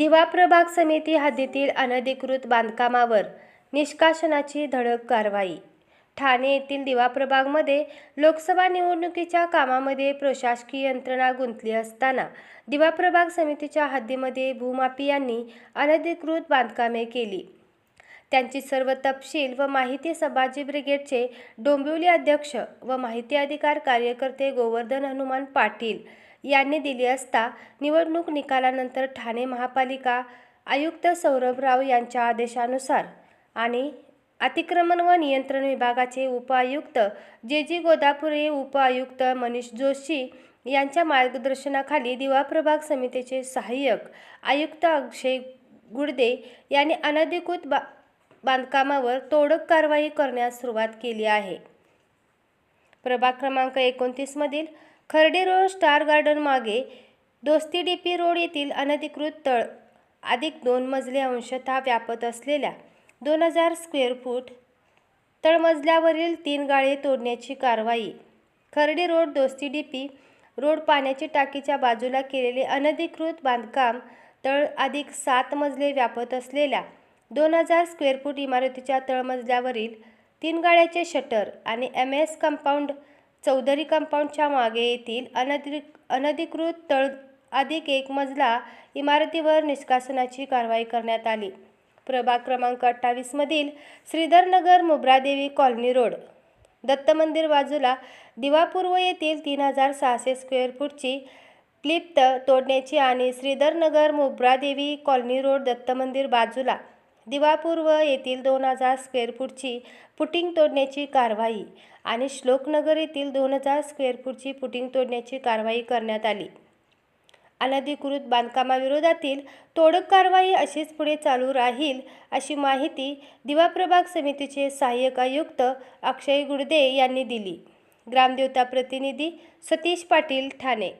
दिवा प्रभाग समिती हद्दीतील अनधिकृत बांधकामावर निष्कासनाची धडक कारवाई. ठाणे येथील दिवा प्रभागमध्ये लोकसभा निवडणुकीच्या कामामध्ये प्रशासकीय यंत्रणा गुंतली असताना दिवा प्रभाग समितीच्या हद्दीमध्ये भूमाफियांनी अनधिकृत बांधकामे केली. त्यांची सर्व तपशील व माहिती संभाजी ब्रिगेडचे डोंबिवली अध्यक्ष व माहिती अधिकार कार्यकर्ते गोवर्धन हनुमान पाटील यांनी दिली असता निवडणूक निकालानंतर ठाणे महापालिका आयुक्त सौरभराव यांच्या आदेशानुसार आणि अतिक्रमण व नियंत्रण विभागाचे उपआयुक्त जे जी गोदापुरे उपआयुक्त मनीष जोशी यांच्या मार्गदर्शनाखाली दिवा प्रभाग समितीचे सहाय्यक आयुक्त अक्षय गुडदे यांनी अनधिकृत बा बांधकामावर तोडक कारवाई करण्यास सुरुवात केली आहे. प्रभाग क्रमांक एकोणतीसमधील खर्डे रोड स्टार गार्डन मागे दोस्ती डी पी रोड येथील अनधिकृत तळ अधिक दोन मजले अंशतः व्यापत असलेल्या दोन हजार स्क्वेअर फूट तळमजल्यावरील तीन गाळे तोडण्याची कारवाई Kharde road Dosti D P road पाण्याची टाकीच्या बाजूला केलेले अनधिकृत बांधकाम तळ अधिक सात मजले व्यापत असलेल्या दोन हजार स्क्वेअर फूट इमारतीच्या तळमजल्यावरील तीन गाड्याचे शटर आणि एम एस कंपाऊंड चौधरी कंपाऊंडच्या मागे येथील अनधिक अनधिकृत तळ अधिक एक मजला इमारतीवर निष्कासनाची कारवाई करण्यात आली. प्रभाग क्रमांक अठ्ठावीसमधील श्रीधरनगर मुब्रादेवी कॉलनी रोड. दत्त मंदिर बाजूला दिवापूर्व येथील तीन हजार सहाशे स्क्वेअर फूटची क्लिप्त तोडण्याची आणि श्रीधरनगर मुब्रादेवी कॉलनी रोड दत्त मंदिर बाजूला दिवापूर्व येथील दोन हजार स्क्वेअर फूटची पुटिंग तोडण्याची कारवाई आणि श्लोकनगर येथील दोन हजार स्क्वेअर फूटची पुटिंग तोडण्याची कारवाई करण्यात आली. अनधिकृत बांधकामाविरोधातील तोडक कारवाई अशीच पुढे चालू राहील अशी माहिती दिवा प्रभाग समितीचे सहाय्यक आयुक्त अक्षय गुडदे यांनी दिली. ग्रामदेवता प्रतिनिधी सतीश पाटील ठाणे.